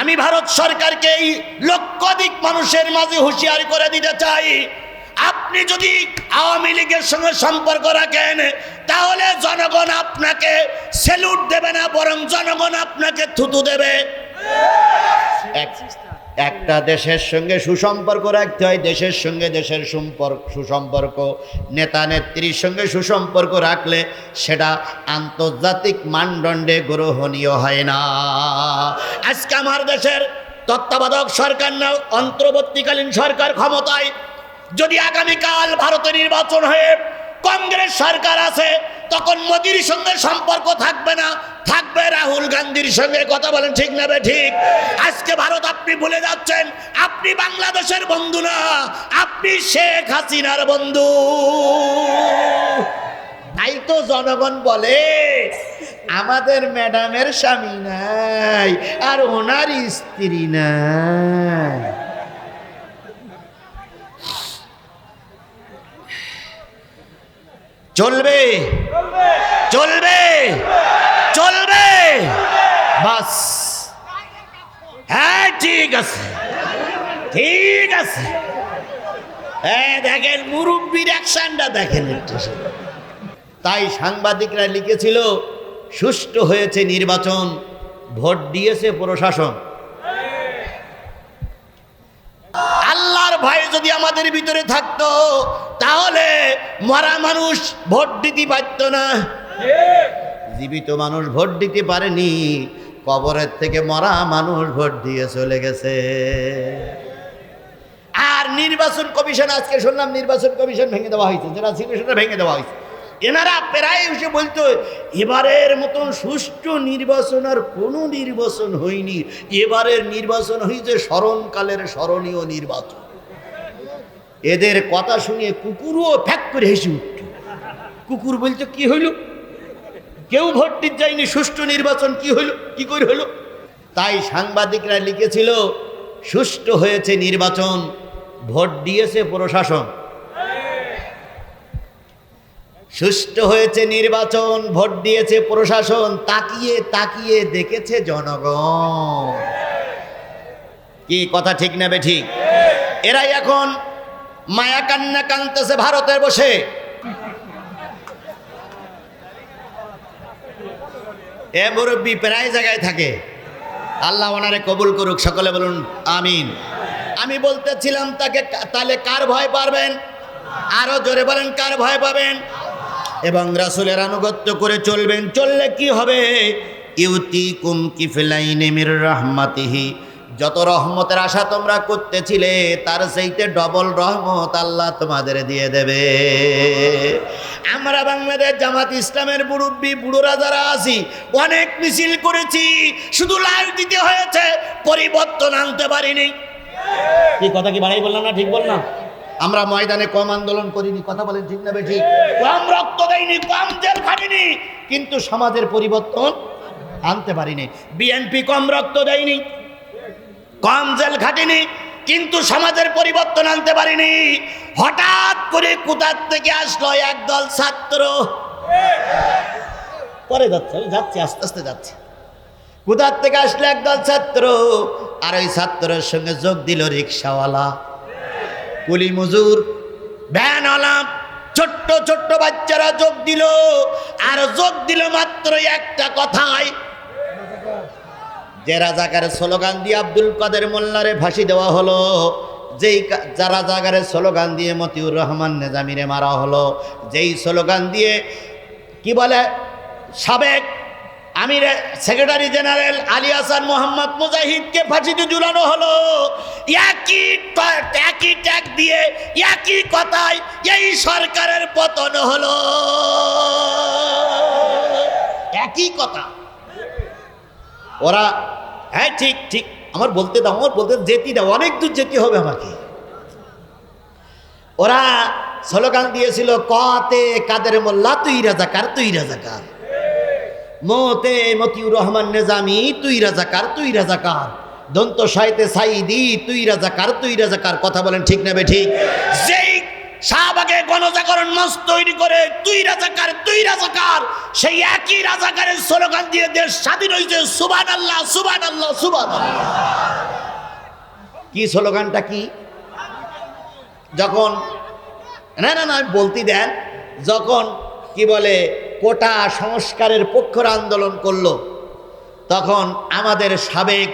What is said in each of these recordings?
আমি ভারত সরকারকে এই লক্ষাধিক মানুষের মাঝে হুঁশিয়ার করে দিতে চাই। আপনি যদি আওয়ামী লীগের সঙ্গে সম্পর্ক রাখেন, তাহলে জনগণ আপনাকে সেলুট দেবে না, বরং জনগণ আপনাকে থুতু দেবে। একটা দেশের সঙ্গে সুসম্পর্ক রাখতে হয়, দেশের সঙ্গে দেশের সম্পর্ক, সুসম্পর্ক। নেতা নেত্রীর সঙ্গে সুসম্পর্ক রাখলে সেটা আন্তর্জাতিক মানদণ্ডে গ্রহণীয় হয় না। আজকে আমার দেশের তত্ত্বাবধায়ক সরকার না অন্তর্বর্তীকালীন সরকার ক্ষমতায়। যদি আগামীকাল ভারতে নির্বাচন হয়ে কংগ্রেস সরকার আছে, তখন মোদির সঙ্গে সম্পর্ক থাকবে না। থাকবে রাহুল গান্ধীর সঙ্গে, কথা বলেন ঠিক না বে ঠিক? আজকে ভারত, আপনি ভুলে যাচ্ছেন, আপনি বাংলাদেশের বন্ধু না, আপনি শেখ হাসিনার বন্ধু। তাই তো জনগণ বলে, আমাদের ম্যাডামের স্বামী নাই, আর ওনার স্ত্রী নাই। চলবে। চলবে। চলবে। বাস। হ্যাঁ ঠিক আছে। ঠিক আছে। হ্যাঁ দেখেন, মুরব্বীর অ্যাকশনটা দেখেন তাই সাংবাদিকরা লিখেছিল, সুষ্ঠু হয়েছে নির্বাচন, ভোট দিয়েছে প্রশাসন। ভয় যদি আমাদের ভিতরে থাকতো, তাহলে মরা মানুষ ভোট দিতে পারত না। জীবিত মানুষ ভোট দিতে পারেনি, কবরের থেকে মরা মানুষ ভোট দিয়ে চলে গেছে। আর নির্বাচন কমিশন, আজকে শুনলাম নির্বাচন কমিশন ভেঙে দেওয়া হয়েছে, যারা ছিল ভেঙে দেওয়া হয়েছে। এনারা প্রায় এসে বলতো, এবারের মতন সুষ্ঠু নির্বাচন আর কোনো নির্বাচন হয়নি। এবারের নির্বাচন হয়েছে স্মরণকালের স্মরণীয় নির্বাচন। এদের কথা শুনে কুকুরও ফ্যাক করে হেসে উঠত কুকুর বলছে, কি হইল? কেউ ভোট যায়নি, সুষ্ঠু নির্বাচন কি হইল? কি করে হলো তাই সাংবাদিকরা লিখেছিল, সুষ্ঠু হয়েছে নির্বাচন, ভোট দিয়েছে প্রশাসন। সুষ্ঠু হয়েছে নির্বাচন, ভোট দিয়েছে প্রশাসন, তাকিয়ে তাকিয়ে দেখেছে জনগণ। কি কথা ঠিক নেবে ঠিক? এরাই এখন মায়া কান্না কানতেছে ভারতে বসে। এ মুরব্বী প্রায় জায়গায় থাকে। আল্লাহ ওনারে কবুল করুক, সকলে বলুন, আমিন। আমি বলতেছিলাম তাকে, তাহলে কার ভয় পারবেন? আরও জোরে বলেন, কার ভয় পাবেন? এবং রাসুলের আনুগত্য করে চলবেন, চললে কি হবে? ইউতি কুম কিফিলাইনে মির রহমাতিহি। যত রহমতের আশা তোমরা করতেছিলে তার সেইতে ডবল রহমত আল্লাহ তোমাদের দিয়ে দেবে। আমরা বাংলাদেশ জামাত ইসলামের মুরব্বী বুড়োরা যারা আছি অনেক মিছিল করেছি শুধু লাইভ দিতে হয়েছে পরিবর্তন আনতে পারিনি। কি কথা কি বাড়াই বললাম না ঠিক বললাম? আমরা ময়দানে কম আন্দোলন করিনি কথা বলেন ঠিক না বেঠিক কম রক্ত দেয়নি কম জেল খাটিনি কিন্তু সমাজের পরিবর্তন আনতে পারিনি। বিএনপি কম রক্ত দেয়নি। কম জেল খাটিনি, কিন্তু সমাজের পরিবর্তন আনতে পারিনি। হঠাৎ করে কোথার থেকে আসলো একদল ছাত্র? পরে যাচ্ছে আমি যাচ্ছি, আস্তে আস্তে যাচ্ছি। কোথার থেকে আসলো একদল ছাত্র? আর ওই ছাত্রের সঙ্গে যোগ দিল রিক্সাওয়ালা। কুলি মজুর, ভ্যানওয়ালা, ছোট্ট ছোট্ট বাচ্চারা যোগ দিল। আর যোগ দিল মাত্র একটা কথায় যে রাজাকারের স্লোগান দিয়ে আব্দুল কাদের মোল্লারে ফাঁসি দেওয়া হলো, যেই কা- যা রাজাকারের স্লোগান দিয়ে মতিউর রহমান নেজামিরে মারা হলো, যেই স্লোগান দিয়ে, কি বলে, সাবেক আমির সেক্রেটারি জেনারেল আলী হাসান মোহাম্মদ মুজাহিদকে ফাঁসিতে ঝুলানো হলো। একই একই ট্যাগ দিয়ে, একই কথায় এই সরকারের পতন হলো। একই কথা। ওরা হ্যাঁ ঠিক ঠিক। আমার বলতে দাও, আমার বলতে যেতে দাও, অনেক দূর যেতে হবে আমাকে। ওরা স্লোগান দিয়েছিল, কতে কাদের মোল্লা, তুই রাজাকার তুই রাজাকার। মতে মতিউর রহমান নেজামি, তুই রাজাকার তুই রাজাকার। দন্ত সাইতে সাইদি, তুই রাজাকার তুই রাজাকার। কথা বলেন ঠিক নেবে ঠিক? যেই শাহবাগে গণজাগরণ মঞ্চ তৈরি করে তুই রাজাকার তুই রাজাকার, সেই একই রাজাকারের স্লোগান দিয়ে দেশ স্বাধীন হয়েছে। সুবান আল্লাহ সুবান আল্লাহ সুবান কি স্লোগানটা কি? যখন, না না না, বলতে দেন। যখন, কি বলে, কোটা সংস্কারের পক্ষর আন্দোলন করল, তখন আমাদের সাবেক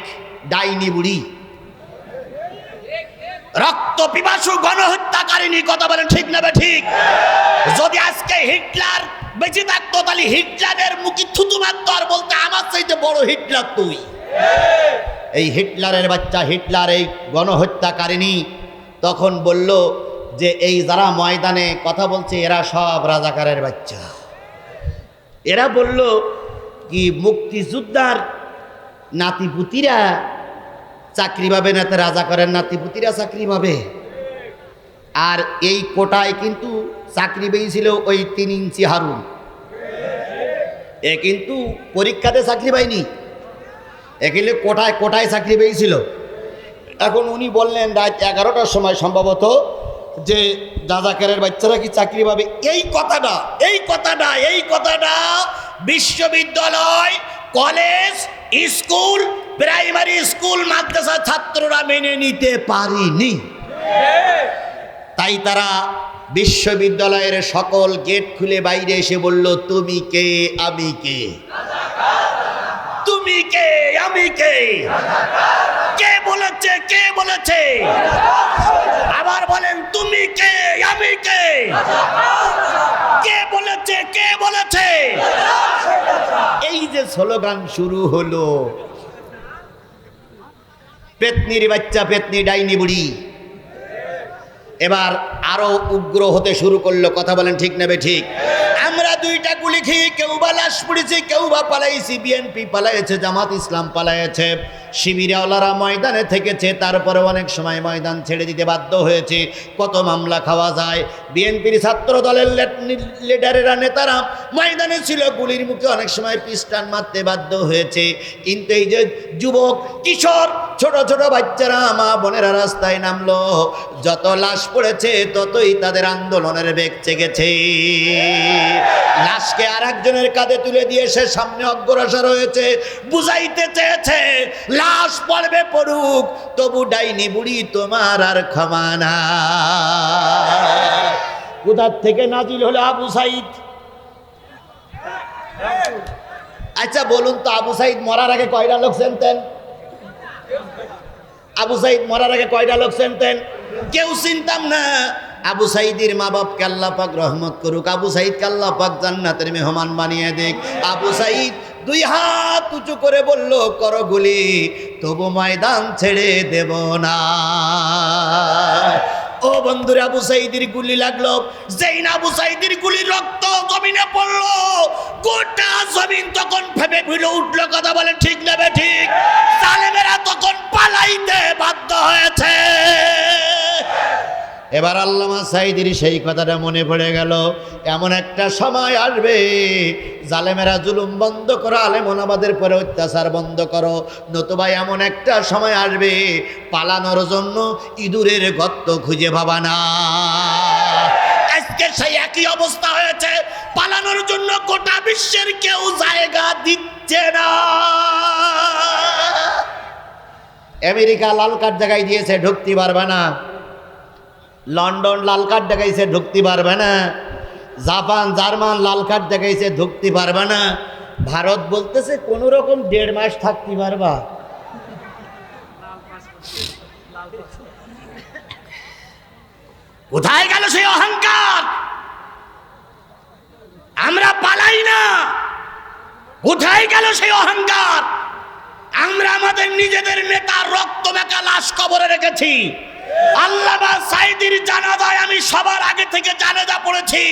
ডাইনি বুড়ি রক্ত পিপাসু গণহত্যাকারিনী কথা বলেন, ঠিক না ঠিক। যদি আজকে হিটলার বেঁচে থাকতো, তাহলে হিটলারের মুখে থুতু মারতো আর বলতে, আমার চাইতে বড় হিটলার তুই। এই হিটলারের বাচ্চা হিটলার, এই গণহত্যাকারিনী তখন বলল যে, এই যারা ময়দানে কথা বলছে, এরা সব রাজাকারের বাচ্চা। এরা বলল, কি মুক্তিযোদ্ধার নাতিপুতিরা চাকরি পাবে না, তো রাজাকারের নাতিপুতিরা চাকরি পাবে। আর এই কোটায় কিন্তু চাকরি পেয়েছিল ওই তিন ইঞ্চি হারুন। এ কিন্তু পরীক্ষাতে চাকরি পায়নি। এগুলো কোটায় কোটায় চাকরি পেয়েছিল। এখন উনি বললেন, রাত এগারোটার সময় সম্ভবত যে দাদাকারের বাচ্চারা কি চাকরি পাবে? এই কথাটা এই কথাটা এই কথাটা বিশ্ববিদ্যালয়, কলেজ স্কুল, প্রাইমারি স্কুল, মাদ্রাসা ছাত্ররা মেনে নিতে পারিনি। তাই তারা বিশ্ববিদ্যালয়ের সকল গেট খুলে বাইরে এসে বলল, তুমি কে? আমি কে? তুমি কে? আমি কে? কে বলেছে? কে বলেছে? আবার বলেন, তুমি কে? আমি কে? কে বলেছে? কে বলেছে? এই স্লোগান শুরু হলো। পেতনির বাচ্চা, পেতনি ডাইনি বুড়ি। এবার আরও উগ্র হতে শুরু করল, কথা বলেন ঠিক নেবে ঠিক আমরা দুইটা গুলি খেয়ে কেউ বা লাশ পড়েছি কেউ বা পালাইছি, বিএনপি পালাইছে, জামাত ইসলাম পালাইছে। শিবিরাওয়ালারা ময়দানে থেকেছে তারপরে অনেক সময় ময়দান ছেড়ে দিতে বাধ্য হয়েছে। কত মামলা খাওয়া যায়। বিএনপির ছাত্র দলের লিডারেরা, নেতারা ময়দানে ছিল, গুলির মুখে অনেক সময় পিস্টান মারতে বাধ্য হয়েছে। কিন্তু এই যে যুবক, কিশোর, ছোট ছোট বাচ্চারা, মা বোনেরা রাস্তায় নামলো। যত লাশ পড়েছে, ততই তাদের আন্দোলনের বেগ চেগেছে। লাশকে আর একজনের কাঁধে তুলে দিয়ে সে সামনে অগ্রসর হয়েছে। বুঝাইতে চেয়েছে লাশ পড়বে পড়ুক, তবু ডাইনি বুড়ি তোমার আর ক্ষমা না। কোথার থেকে নাজিল হলো আবু সাইদ? আচ্ছা বলুন তো, আবু সাইদ মরার আগে কয়টা লোক চেনতেন? আবু সাইদ মরার আগে কয়টা লোক চেনতেন? কেউ চিনতাম না। আবু সাইদির মা বাপ আল্লাহ পাক রহমত করুক। আবু সাইদকে আল্লাহ পাক জান্নাতের মেহমান বানিয়ে দেখ আবু সাইদ দুই হাত উঁচু করে বলল, কর গুলি, তবু ময়দান ছেড়ে দেব না। ও বন্ধুরা, আবু সাইদির গুলি লাগল। যেই না আবু সাইদির গুলি রক্ত জমিনে পড়ল, গোটা জমিন তখন ফেপে ফিরে উঠল, কথা বলে ঠিক নেবে ঠিক। জালেমেরা তখন পালাইতে বাধ্য হয়েছে। এবার আল্লামা সাইদির সেই কথাটা মনে পড়ে গেল। এমন একটা সময় আসবে, জালেমেরা জুলুম বন্ধ করো আলেমনাবাদের পরে অত্যাচার বন্ধ করো। নতুবা এমন একটা সময় আসবে, পালানোর জন্য ইঁদুরের গর্ত খুঁজে ভাবা না। আজকে সেই একই অবস্থা হয়েছে, পালানোর জন্য গোটা বিশ্বের কেউ জায়গা দিচ্ছে না। আমেরিকা লাল কার্ড জায়গায় দিয়েছে, ঢুকতে পারবে না। লন্ডন লাল কার্ড দেখাইছে, ঢুকতে পারবে না। জাপান, জার্মান লাল কার্ড দেখাইছে, ঢুকতে পারবে না। ভারত বলতেছে, কোন রকম দেড় মাস থাকতে পারবা। কোথায় গেল সেই অহংকার? আমরা পালাই না। কোথায় গেল সেই অহংকার? আমরা আমাদের নিজেদের নেতার রক্ত মেকা লাশ কবরে রেখেছি। আল্লামা সাইদির জানাজায় আমি সবার আগে থেকে জানাজা পড়েছি।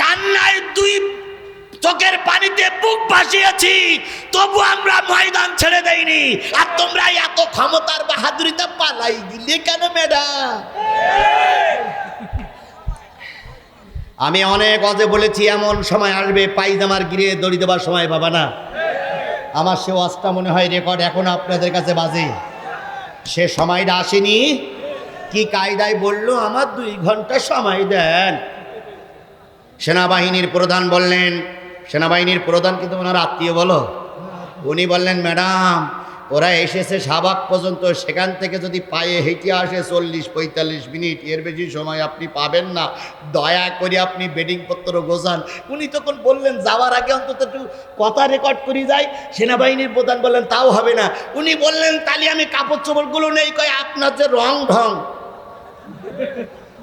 কান্নায় দুই চোখের পানিতে বুক ভাসিয়েছি, তবু আমরা ময়দান ছেড়ে দেইনি। আর তোমরা এত ক্ষমতার বাহাদুরিতে পালাই গিলে কেন ম্যাডাম আমি অনেক অজে বলেছি, এমন সময় আসবে, পাইজামার গিরে দড়ি দেবার সময় পাবা না। আমার সে ওয়াজটা মনে হয় রেকর্ড এখন আপনাদের কাছে বাজে। সে সময়টা আসেনি। কি কায়দায় বলল আমার দুই ঘণ্টা সময় দেন। সেনাবাহিনীর প্রধান বললেন, সেনাবাহিনীর প্রধান কিন্তু ওনার আত্মীয় বলো। উনি বললেন, ম্যাডাম, ওরা এসেছে সাবাক পর্যন্ত, সেখান থেকে যদি পায়ে হেঁটে আসে চল্লিশ, পঁয়তাল্লিশ মিনিট, এর বেশি সময় আপনি পাবেন না। দয়া করে আপনি বেডিং পত্র গোছান। উনি তখন বললেন, যাওয়ার আগে অন্তত একটু কথা রেকর্ড করি যায় সেনাবাহিনীর প্রধান বললেন, তাও হবে না। উনি বললেন, তাহলে আমি কাপড় চোপড়গুলো নেই, কয় আপনার যে রং ঢং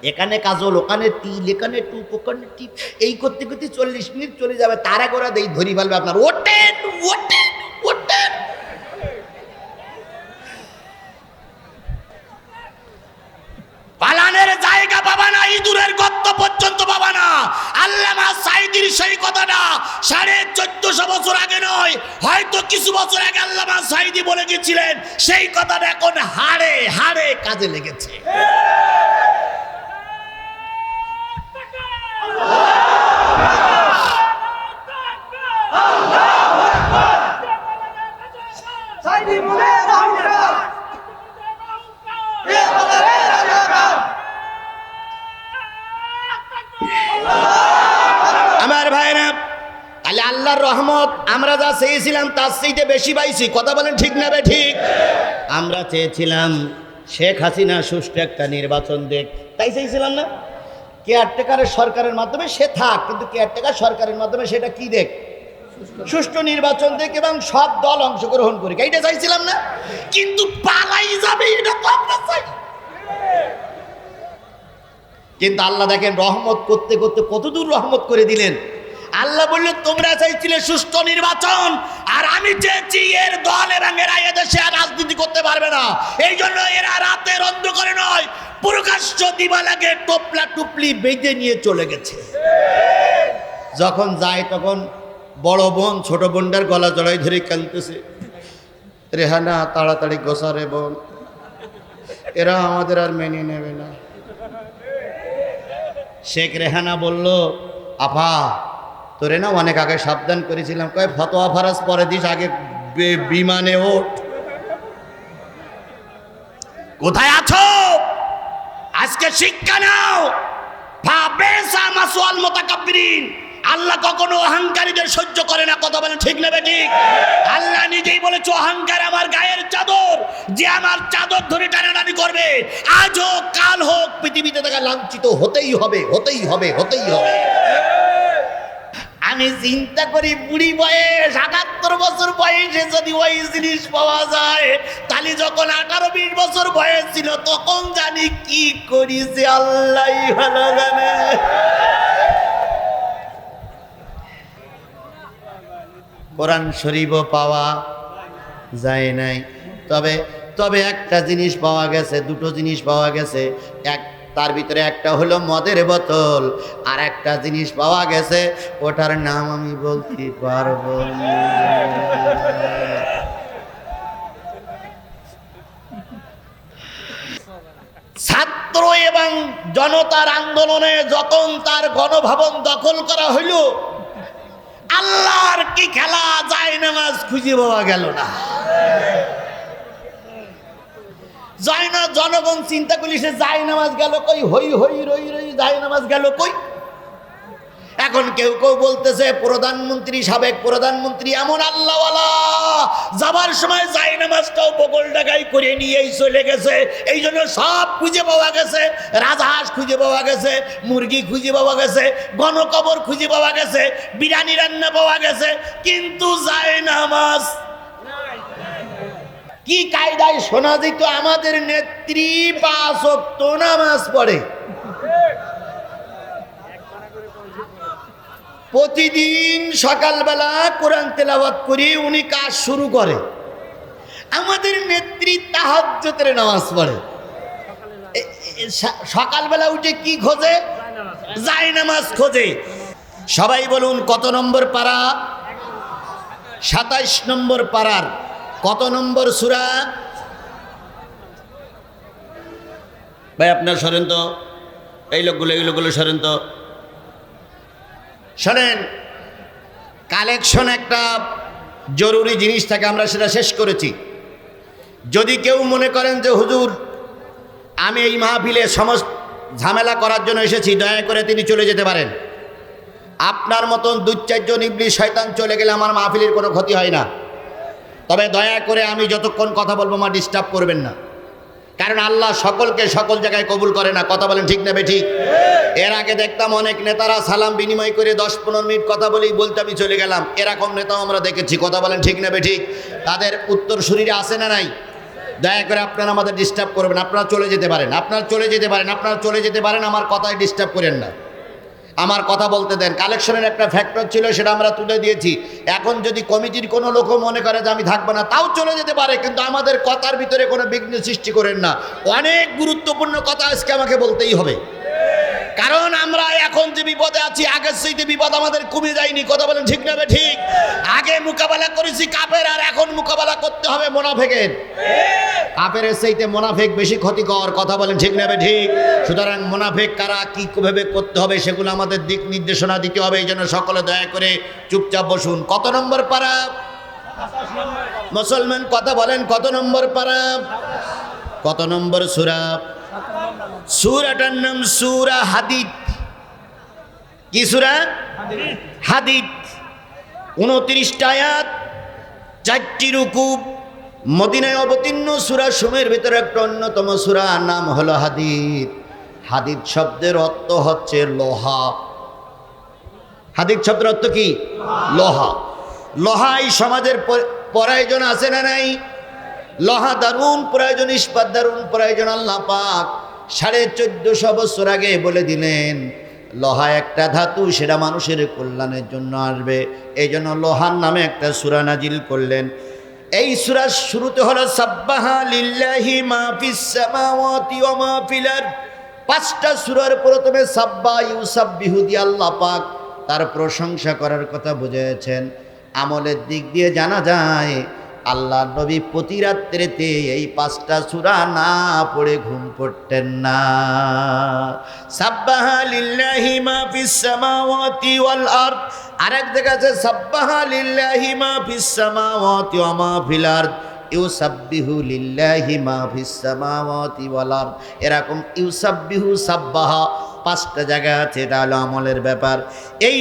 এখানে কাজল, ওখানে তিল, এখানে টুপ, ওখানে টিপ, এই করতে করতে চল্লিশ মিনিট চলে যাবে। তারা করে দেই ধরি ফেলবে আপনার। ওটেন ওটেন ওটেন পালানের জায়গা পাবা না, ইঁদুরের গর্ত পর্যন্ত পাবা না। আল্লামা সাইদির সেই কথাটা সাড়ে চোদ্দশো বছর আগে নয়, হয়তো কিছু বছর আগে আল্লামা সাইদি বলে গেছিলেন, সেই কথাটা এখন হাড়ে হাড়ে কাজে লেগেছে সাইদি মুলে রাহুরা এ বাবারে রাজা আমার ভাইরা তাহলে আল্লাহর রহমত, আমরা যা চেয়েছিলাম তার চাইতে বেশি পাইছি। কথা বলেন ঠিক না ঠিক আমরা চেয়েছিলাম শেখ হাসিনা সুষ্ঠু একটা নির্বাচন দেখ। তাই চেয়েছিলাম না? কেয়ারটেকারের সরকারের মাধ্যমে সে থাক, কিন্তু কেয়ারটেকার সরকারের মাধ্যমে সেটা কি দেখ? সুষ্ঠু নির্বাচন দেখ এবং সব দল অংশগ্রহণ করি এইটা চাইছিলাম না? কিন্তু পালাই যাবে, এটা চাই। কিন্তু আল্লাহ দেখেন রহমত করতে করতে কতদূর রহমত করে দিলেন? আল্লাহ বলল, তোমরা চাইছিলে সুষ্ঠু নির্বাচন, আর আমি চেয়েছি এর দল এরা এদেশে আর রাজনীতি করতে পারবে না। এই জন্য এরা রাতের অন্ধকারে নয়, প্রকাশ্য দিবালাকে টোপলা টুপলি বেঁধে নিয়ে চলে গেছে। যখন যায় তখন বড় বোন, ছোট বোনটার গলা জড়াই ধরে কানতেছে রেহানা, তাড়াতাড়ি গোসা রে বোন, এরা আমাদের আর মেনে নেবে না। শেখ রেহানা বলল আফা তোরে না অনেক আগে সাবধান করেছিলাম। কয়, ফতোয়া ফারাজ পরে দিস, আগে বিমানে ওঠ। কোথায় আছো? আজকে শিক্ষা নাও। আল্লাহ কখনো অহংকারীদের সহ্য করে না, কথা বলে ঠিক নেবে ঠিক? আল্লাহ নিজেই বলেছে, অহংকার আমার গায়ের চাদর। যে আমার চাদর ধরে টানাটানি করবে, আজ হোক, কাল হোক, পৃথিবীতে তাকে লাঞ্ছিত হতেই হবে হতেই হবে হতেই হবে। আমি চিন্তা করি বুড়ি বয়স, আটাত্তর বছর বয়সে যদি ওই জিনিস পাওয়া যায়, তাহলে যখন আঠারো বিশ বছর বয়স ছিল, তখন জানি কি করিছে আল্লাহ ভালো জানে। কোরআন শরীফও পাওয়া যায় নাই। তবে তবে একটা জিনিস পাওয়া গেছে, দুটো জিনিস পাওয়া গেছে। এক তার ভিতরে একটা হলো মদের বোতল, আর একটা জিনিস পাওয়া গেছে, ওটার নাম আমি বলতে পারব ছাত্র এবং জনতার আন্দোলনে যখন তার গণভবন দখল করা হইল, আল্লাহর কি খেলা যায় নামাজ খুঁজে পাওয়া গেল না। যায় না, জনগণ চিন্তা করলি সে যায় নামাজ গেল কই? হই হই, রই রই, যায় নামাজ গেল কই? এখন কেউ কেউ বলতেছে, প্রধানমন্ত্রী, সাবেক প্রধানমন্ত্রী, এমন আল্লাহওয়ালা, যাবার সময় যায় নামাজটাও বগল ডাকাই করে নিয়েই চলে গেছে। এই জন্য সব খুঁজে পাওয়া গেছে, রাজহাঁস খুঁজে পাওয়া গেছে, মুরগি খুঁজে পাওয়া গেছে, গণকবর খুঁজে পাওয়া গেছে, বিরিয়ানি রান্না পাওয়া গেছে, কিন্তু যায় নামাজ কি কায়দায় শোনা যেত আমাদের নেত্রী পাঁচ নামাজ পড়ে? প্রতিদিন সকালবেলা কোরআন তেলাওয়াত করি, উনি কাজ শুরু করে। আমাদের নেত্রী তাহাজ্জতের নামাজ পড়ে। সকালবেলা উঠে কি খোঁজে? যায় নামাজ খোঁজে। সবাই বলুন কত নম্বর পাড়া? সাতাইশ নম্বর পাড়ার। কত নম্বর সুরা? ভাই, আপনার সরেন তো। এই লোকগুলো এই লোকগুলো সরেন তো। শোনেন কালেকশন একটা জরুরি জিনিস থাকে আমরা সেটা শেষ করেছি। যদি কেউ মনে করেন যে, হুজুর, আমি এই মাহফিলে সমস্ত ঝামেলা করার জন্য এসেছি, দয়া করে তিনি চলে যেতে পারেন। আপনার মতন দু চারজন ইবলি শয়তান চলে গেলে আমার মাহফিলের কোনো ক্ষতি হয় না। তবে দয়া করে আমি যতক্ষণ কথা বলব, মা ডিস্টার্ব করবেন না। কারণ আল্লাহ সকলকে সকল জায়গায় কবুল করে না। কথা বলেন ঠিক নেবে ঠিক? এর আগে দেখতাম অনেক নেতারা সালাম বিনিময় করে দশ পনেরো মিনিট কথা বলেই বলতে আমি চলে গেলাম। এরকম নেতাও আমরা দেখেছি। কথা বলেন ঠিক নেবে ঠিক? তাদের উত্তর শরীরে আসে না নাই? দয়া করে আপনারা আমাদের ডিস্টার্ব করবেন। আপনারা চলে যেতে পারেন। আপনারা চলে যেতে পারেন। আপনারা চলে যেতে পারেন। আমার কথায় ডিস্টার্ব করেন না। আমার কথা বলতে দেন। কালেকশনের একটা ফ্যাক্টর ছিল, সেটা আমরা তুলে দিয়েছি। এখন যদি কমিটির কোনো লোকও মনে করে যে আমি থাকব না, তাও চলে যেতে পারে, কিন্তু আমাদের কথার ভিতরে কোনো বিঘ্ন সৃষ্টি করেন না। অনেক গুরুত্বপূর্ণ কথা আজকে আমাকে বলতেই হবে। কারণ আমরা এখন যে বিপদে আছি, আগের সেইতে বিপদ আমাদের কমে যায়নি। কথা বলেন ঠিক নেবে ঠিক? আগে মোকাবেলা করেছি কাপের আর এখন মোকাবেলা করতে হবে মোনাফেকের। কাপের সেইতে মোনাফেক বেশি ক্ষতিকর, কথা বলেন ঠিক নেবে ঠিক? সুতরাং মোনাফেক কারা, কি ভাবে করতে হবে সেগুলো আমাদের দিক নির্দেশনা দিতে হবে, এই জন্য সকলে দয়া করে চুপচাপ বসুন। কত নম্বর পারা মুসলমান, কথা বলেন কত নম্বর পারা কত নম্বর সুরা? সুরাটার নাম সুরা হাদিদ। কি সুরা? হাদিদ। উনত্রিশটা আয়াত, চারটি রুকুব। মদিনায় অবতীর্ণ সুরা সুমের ভিতরে একটা অন্যতম সুরা, নাম হলো হাদিদ। হাদিদ শব্দের অর্থ হচ্ছে লোহা। হাদিদ শব্দের অর্থ কি? লোহা। লোহা এই সমাজের প্রয়োজন আছে না নাই? লোহা দারুণ, প্রয়োজন ইস্পাত দারুণ, প্রয়োজন আল্লাহ পাক। সাড়ে চোদ্দশো বছর আগে বলে দিলেন, লোহা একটা ধাতু, সেটা মানুষের কল্যাণের জন্য আসবে। এই জন্য লোহার নামে একটা সুরা নাজিল করলেন। এই সুরার শুরুতে হলো, সাব্বাহা লিল্লাহি পাঁচটা সুরার প্রথমে সাব্বা ইউসাব্বিহু দিয়ে আল্লাহ পাক তার প্রশংসা করার কথা বুঝেছেন। আমলের দিক দিয়ে জানা যায় আল্লাহ নবী প্রতি রাত্রেতে এই পাঁচটা সুরা না পড়ে ঘুম পড়তেন না। সাব্বাহা লিল্লাহি ফিস সামাওয়াতি ওয়াল আরদ। আরেক জায়গা আছে, সাব্বাহা লিল্লাহি মা ফিস সামাওয়াতি ওয়া মা ফিল আরদ। ইউসাব্বিহু লিল্লাহি মা ফিস সামাওয়াতি ওয়াল আরদ। এরকম ইউসাব্বিহু সাব্বাহা পাঁচটা জায়গা আছে, এটা হলো আমলের ব্যাপার। এই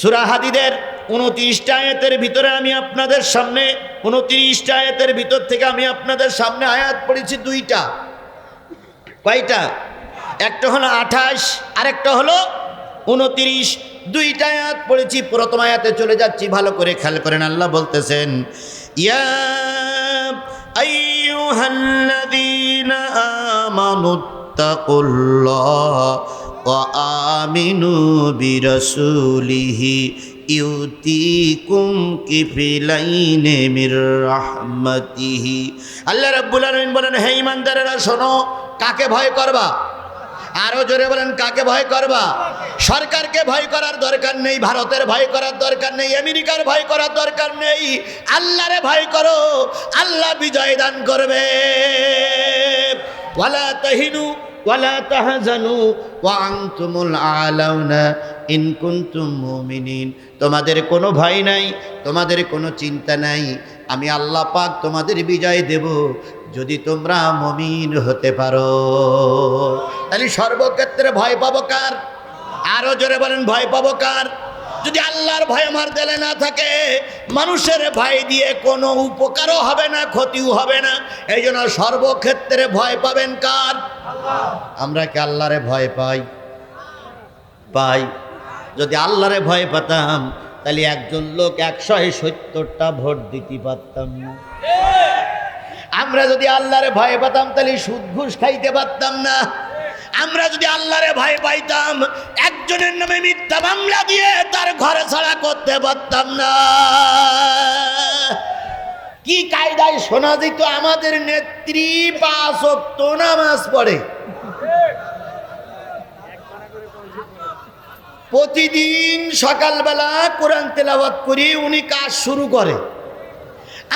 সূরা হাদিদের উনত্রিশটা আয়াতের ভিতরে আমি আপনাদের সামনে, উনত্রিশটা আয়াতের ভিতর থেকে আমি আপনাদের সামনে আয়াত পড়েছি দুইটা। কয়টা? একটা হলো আঠাশ, আরেকটা হলো উনত্রিশ। দুইটা আয়াত পড়েছি, প্রথম আয়াতে চলে যাচ্ছি, ভালো করে খেয়াল করেন, আল্লাহ বলতেছেন, ইয়া আইয়ুহাল্লাযীনা আমানুত্তাকুল্লাহ ওয়া আমিনু বিরাসূলিহি। ইউতিকুম কিফিলাইনে মির রাহমাতিহি। আল্লাহ রাব্বুল আলামিন বলেন, হে ইমানদারেরা শোনো, কাকে ভয় করবা? আরও জোরে বলেন, কাকে ভয় করবা? সরকারকে ভয় করার দরকার নেই, ভারতের ভয় করার দরকার নেই, আমেরিকার ভয় করার দরকার নেই। আল্লাহরে ভয় করো, আল্লাহ বিজয় দান করবে। ওয়ালা তাহিনু ওয়ালা তাহজানু ওয়া আনতুমুল আলাউনা ইন কুনতুম তোমাদের কোনো ভয় নাই, তোমাদের কোনো চিন্তা নাই। আমি আল্লাহ পাক তোমাদের বিজয় দেব, যদি তোমরা মমিন হতে পারো। তাহলে সর্বক্ষেত্রে ভয় পাবো কার? আরও জোরে বলেন, ভয় পাবো কার? যদি আল্লাহর ভয় আমার দেলে না থাকে মানুষের ভয় দিয়ে কোনো উপকারও হবে না ক্ষতিও হবে না। এই জন্য সর্বক্ষেত্রে ভয় পাবেন কার? আমরা কি আল্লাহরে ভয় পাই? পাই। যদি আল্লাহরে ভয় পেতাম তাহলে একজন লোক একশো সত্তরটা ভোট দিতে পারতাম না। আমরা যদি আল্লাহরে ভয় পেতাম তাহলে সুদ ঘুষ খাইতে পারতাম না। আমরা যদি আল্লাহরে ভয় পাইতাম, একজনের নামে মিথ্যা মামলা দিয়ে তার ঘরে ছাড়া করতে পারতাম না। কি কায়দায় শোনা যেত, আমাদের নেত্রী পাঁচ অক্ত নামাজ পড়ে। প্রতিদিন সকালবেলা কোরআন তেলাওয়াত করি, উনি কাজ শুরু করে।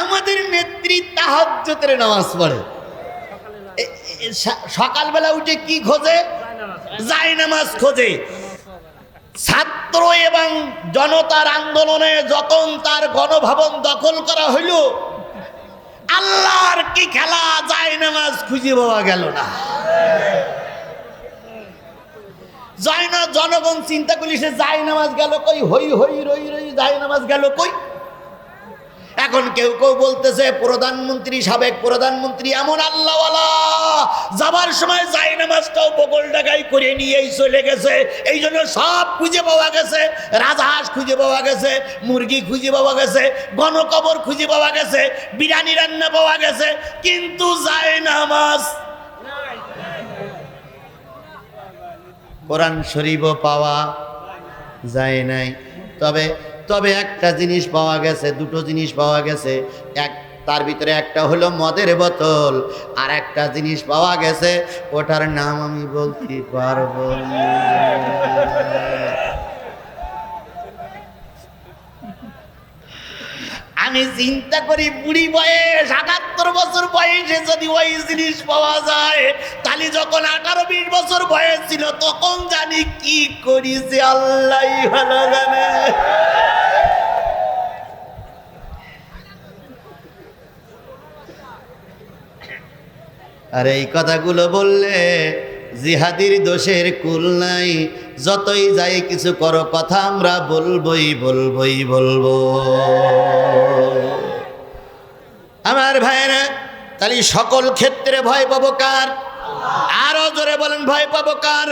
আমাদের নেত্রী তাহাজ্জতের নামাজ পড়ে। সকালবেলা উঠে কি খোঁজে? যায় নামাজ খোঁজে। ছাত্র এবং জনতার আন্দোলনে যখন তার গণভবন দখল করা হইল, আল্লাহর কি খেলা যায় নামাজ খুঁজে পাওয়া গেল না। যায় জনগণ চিন্তা করলি সে যায় নামাজ গেল কই? হই হই, রই রই যায় নামাজ গেল কই? এখন কেউ কেউ বলতেছে, প্রধানমন্ত্রী, সাবেক প্রধানমন্ত্রী, এমন আল্লাহওয়ালা যাবার সময় যাই নামাজটাও বগল ডাকাই করে নিয়েই চলে গেছে। এই জন্য সব খুঁজে পাওয়া গেছে। রাজহাঁস খুঁজে পাওয়া গেছে, মুরগি খুঁজে পাওয়া গেছে, গণকবর খুঁজে পাওয়া গেছে, বিরিয়ানি রান্না পাওয়া গেছে, কিন্তু যায় নামাজ। কোরআন শরীফও পাওয়া যায় নাই। তবে তবে একটা জিনিস পাওয়া গেছে, দুটো জিনিস পাওয়া গেছে। এক তার ভিতরে একটা হলো মদের বোতল, আর একটা জিনিস পাওয়া গেছে, ওটার নাম আমি বলতে পারব আমি চিন্তা করি বুড়ি বয়স, আটাত্তর বছর বয়সে যদি ওই জিনিস পাওয়া যায়, তাহলে যখন আঠারো বিশ বছর বয়স ছিল, তখন জানি কি করিছে আল্লাহ ভালো জানে। আর এই কথাগুলো বললে জিহাদির দোষের কুল নাই। যতই যাই কিছু করো, কথা আমরা বলবই বলবই, বলব। আমার ভাইয়েরা, তাহলে সকল ক্ষেত্রে ভয় পাবো কার? আরও জোরে বলেন, ভয় পাবো কার?